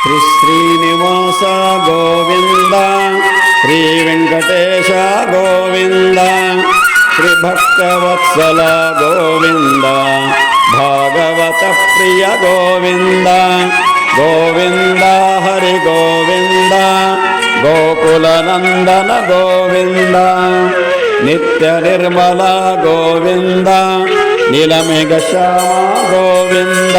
శ్రీ శ్రీనివాస గోవింద శ్రీ వెంకటేశ గోవింద శ్రీ భక్తవత్సల గోవింద భాగవత ప్రియ గోవింద గోవింద హరి గోవింద గోకులనందన గోవింద నిత్య నిర్మల గోవింద నిలమిగ శ్యామ గోవింద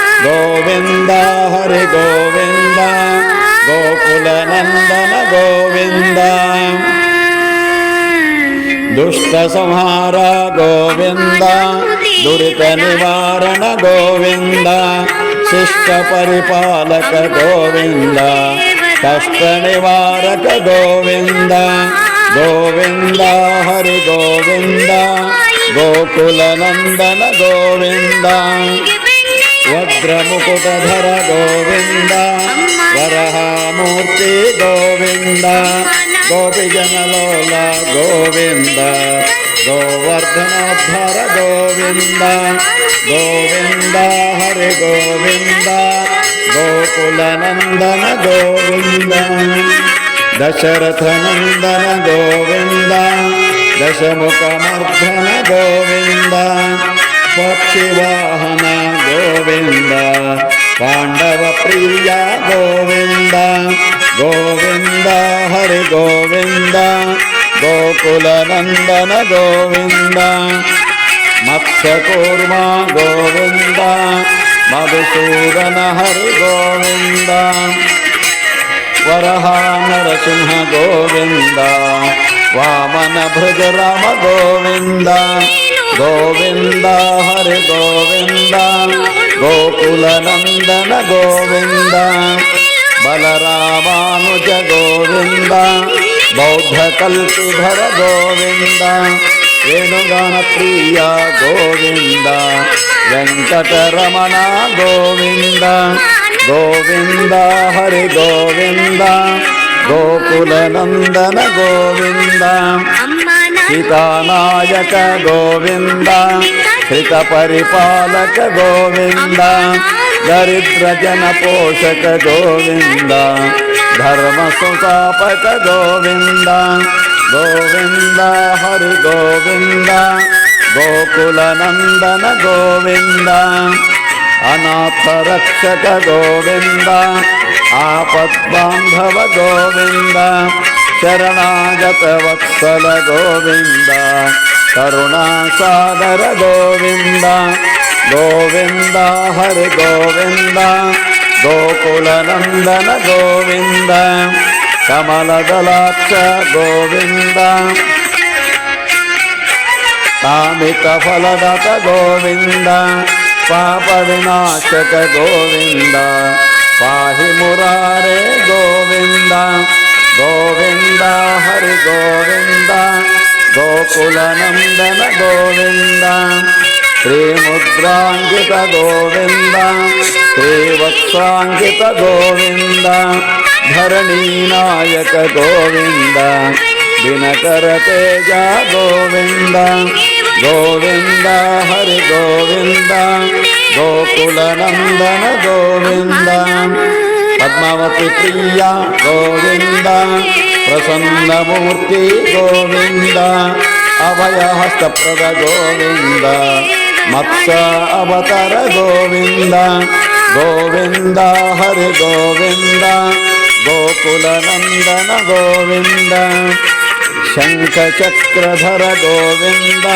గోవింద హరి గోవింద గోకుల నందన గోవింద. దుష్ట సంహార గోవింద దురిత నివారణ గోవింద శిష్ట పరిపాలక గోవింద కష్ట నివారక గోవింద. గోవింద హరి గోవింద గోకుల నందన గోవింద. వజ్రముకుటధర గోవింద వరహామూర్తి గోవింద గోపిజనలోల గోవింద గోవర్ధనోద్ధర గోవింద గోవింద హరి గోవింద గోకుల నందన గోవింద దశరథ నందన గోవింద దశముఖమర్ధన గోవింద పక్షివాహన గోవింద పాండవ ప్రియ గోవింద గోవింద హరి గోవింద గోకుల నందన గోవింద మత్స్యకూర్మ గోవింద మధుసూదన హరి గోవింద వరహ నరసింహ గోవింద వామన భృజ రామ గోవింద హరి గోవింద గోకుల నందన గోవింద బలరామానుజ గోవింద బౌద్ధ కల్పిధర గోవింద వేణుగాన ప్రియ గోవింద వెంకటరమణ గోవింద గోవింద హరి గోవింద గోకుల నందన గోవింద సీతానాయక గోవింద హిత పరిపాలక గోవింద దరిద్ర జన పోషక గోవింద ధర్మ సంస్థాపక గోవింద గోవింద హరి గోవింద గోకుల నందన గోవింద అనాథ రక్షక గోవింద ఆపద్బాంధవ గోవింద శరణాగత వత్సల గోవింద కరుణాసాగర గోవింద గోవింద హరి గోవింద గోకుల నందన గోవింద కమలదలాక్ష గోవింద కామిత ఫలదత గోవింద పాప వినాశక గోవింద పాహి మురారే గోవింద హరి గోవింద గోకులనందన గోవింద శ్రీముద్రాంకిత గోవింద శ్రీవత్సాంకిత గోవింద ధరణీనాయక గోవింద దినకర తేజ గోవింద గోవింద హరి గోవింద గోకులనందన గోవింద. పద్మావతి ప్రియ గోవింద ప్రసన్నమూర్తి గోవింద అభయహస్తప్రద గోవింద మత్స అవతర గోవింద గోవింద హరి గోవింద గోకుల నందన గోవింద శంఖచక్రధర గోవింద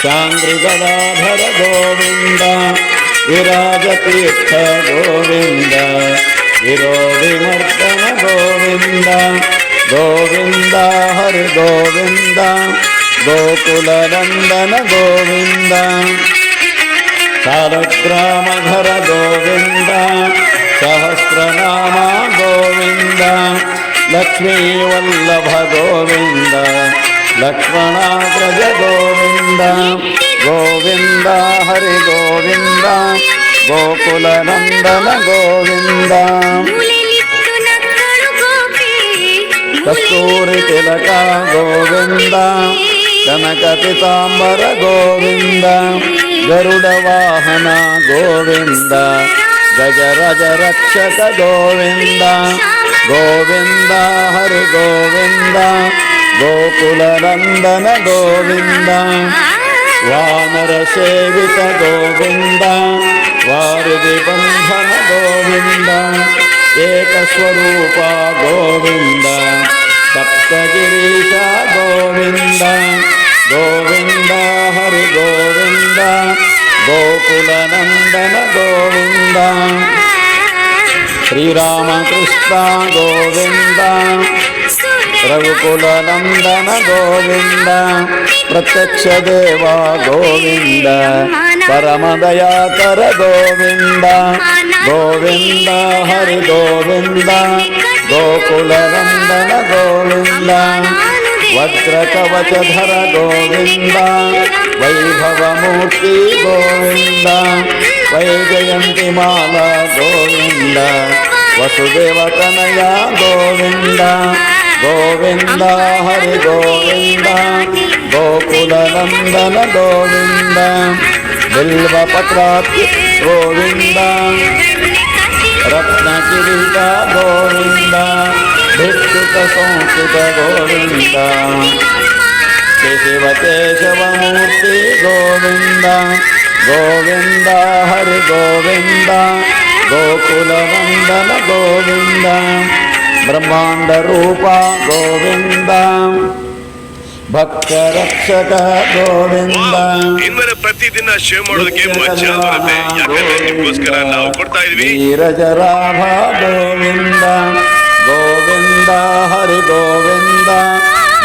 చాంద్రి గదాధర గోవింద విరాజతీర్థ గోవింద విరోధిమర్దన గోవింద గోవింద హరి గోవింద గోకుల నందన గోవింద. సాలగ్రామధర గోవింద సహస్రనామ గోవింద లక్ష్మీవల్లభ గోవింద లక్ష్మణాగ్రజ గోవింద గోవింద హరి గోవింద. గోకుల నందన గోవింద. కస్తూరి తిలక గోవింద. కనక పితాంబర గోవింద. గరుడ వాహన గోవింద. గజ రజ రక్షక గోవింద. గోవింద హరి గోవింద. గోకుల నందన గోవింద. వానర సేవిత గోవింద. వారిది బంధన గోవింద ఏకస్వరూప గోవింద సప్తగిరీశ గోవింద గోవింద హరి గోవింద గోకుల నందన గోవింద శ్రీరామకృష్ణ గోవింద రఘుకుల నందన గోవింద ప్రత్యక్ష దేవ గోవింద పరమదయాకర గోవింద గోవింద హరి గోవింద గోకుల నందన గోవింద వజ్ర కవచధర గోవింద వైభవమూర్తి గోవింద వైజయంతి మాల గోవింద వసుదేవ తనయ గోవింద గోవింద హరి గోవింద గోకుల నందన గోవింద బిల్వపత్రాతి గోవింద. రత్న కిరీట గోవింద. భిక్షుక సంస్కృత గోవింద. కేశవ కేశవమూర్తి గోవింద. గోవింద హరి గోవింద. గోకుల వందన గోవింద. బ్రహ్మాండ రూప గోవింద. ಭಕ್ತ ರಕ್ಷಕ ಗೋವಿಂದ ಇನ್ಮೇಲೆ ಪ್ರತಿದಿನ ಶೇವ್ ಮಾಡೋದಕ್ಕೆ ಮಜಾ ಬರುತ್ತೆ ಯಾಕಂದ್ರೆ ನಿಮ್ಗೋಸ್ಕರ ನಾವು ಕೊಡ್ತಾ ಇದೀವಿ ನೀರಜರಾಭ ಗೋವಿಂದ ಗೋವಿಂದ ಹರಿ ಗೋವಿಂದ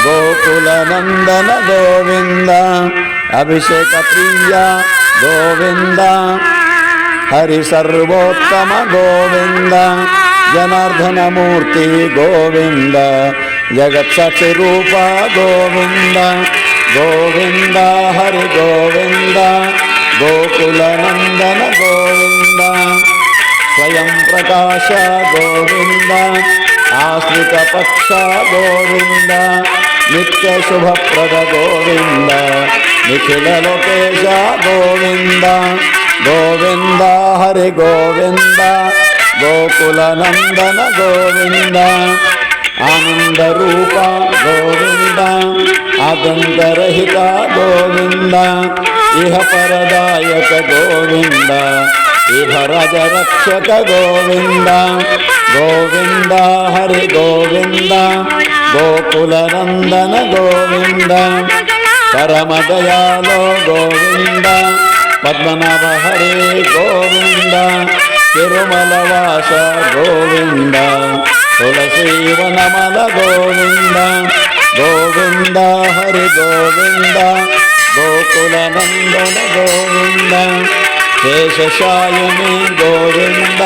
ಗೋಕುಲ ನಂದನ ಗೋವಿಂದ ಅಭಿಷೇಕ ಪ್ರಿಯ ಗೋವಿಂದ ಹರಿ ಸರ್ವೋತ್ತಮ ಗೋವಿಂದ ಜನಾರ್ದನ ಮೂರ್ತಿ ಗೋವಿಂದ జగత్సతి రూప గోవింద గోవింద హరి గోవింద గోకులనందన గోవింద. స్వయం ప్రకాశ గోవింద ఆశ్రిత పక్ష గోవింద నిత్య శుభప్రద గోవింద నిఖిల లోకేశ గోవింద గోవింద హరి గోవింద గోకులనందన గోవింద. ఆనందరూప గోవింద ఆదంతరహిత గోవింద ఇహ పరదాయక గోవింద ఇహ రజరక్షక గోవింద గోవింద హరి గోవింద గోకులనందన గోవింద పరమదయాలో గోవింద పద్మనాభ హరే గోవింద తిరుమల వాస గోవింద. తులసీవనమల గోవింద గోవింద హరి గోవింద గోకులనందన గోవింద శేషశాయని గోవింద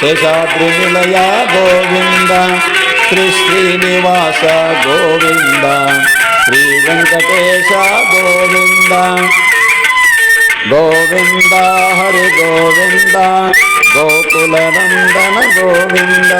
శేషాద్రినిలయ గోవింద శ్రీ శ్రీనివాస గోవింద శ్రీ వెంకటేశ గోవింద గోవింద హరి గోవింద గోకులనందన గోవింద.